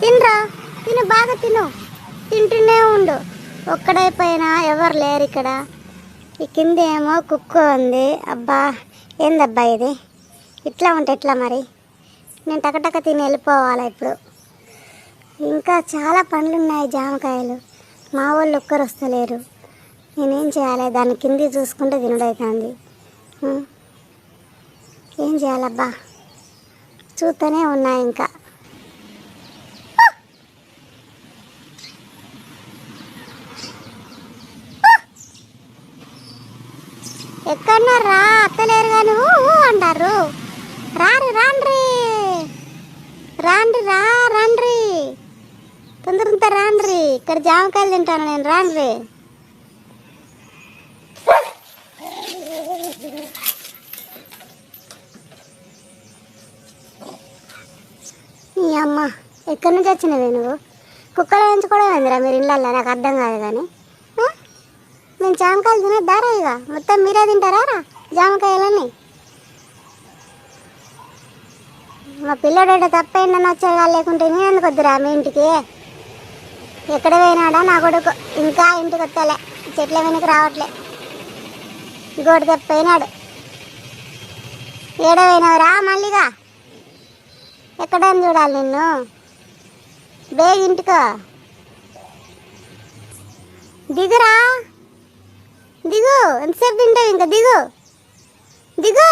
తినరా తిను బాగా తిను. తింటూనే ఉండు. ఒక్కడైపోయినా ఎవరు లేరు ఇక్కడ. ఈ కింద ఏమో కుక్క ఉంది. అబ్బా ఏందబ్బా ఇది? ఇట్లా ఉంటే ఎట్లా మరి? నేను టకటక తిని వెళ్ళిపోవాలి ఇప్పుడు? ఇంకా చాలా పండ్లు ఉన్నాయి జామకాయలు. మా వాళ్ళు ఒక్కరు వస్తలేరు. నేనేం చేయాలి? దాన్ని కింది చూసుకుంటే తినడవుతుంది ఏం చేయాలబ్బా? చూస్తూనే ఉన్నాయి ఇంకా. ఎక్కడన్నా రా అత్తలేరు కానీ అంటారు. రారు రాండ్రి. రాండ్రి రా రాండ్రి. తొందరంతా రాండ్రి. ఇక్కడ జామకాయలు తింటాను నేను రాండ్రి. నీ అమ్మ ఎక్కడి నుంచి వచ్చినవే నువ్వు? కుక్కలు పెంచుకోవడం ఏందిరా మీరు ఇళ్ళల్లో నాకు అర్థం కాదు కానీ. మేము జామకాయలు తినద్దారా ఇక మొత్తం మీరే తింటారా రా? జామకాయలన్నీ? మా పిల్లడు తప్పైందని వచ్చాడు లేకుంటే నేను ఎందుకు మీ ఇంటికి? ఎక్కడ పోయినాడా? నా కొడుకు ఇంకా ఇంటికి వస్తలే. చెట్ల వెనక రావట్లే. గోడు తప్పైనాడు. ఏడ పోయినావురా మళ్ళీగా ఎక్కడని చూడాలి నిన్ను? బేగ్ ఇంటికో. దిగురా. దిగు ఎంతసేపు తింటావు ఇంకా దిగు దిగు దిగురా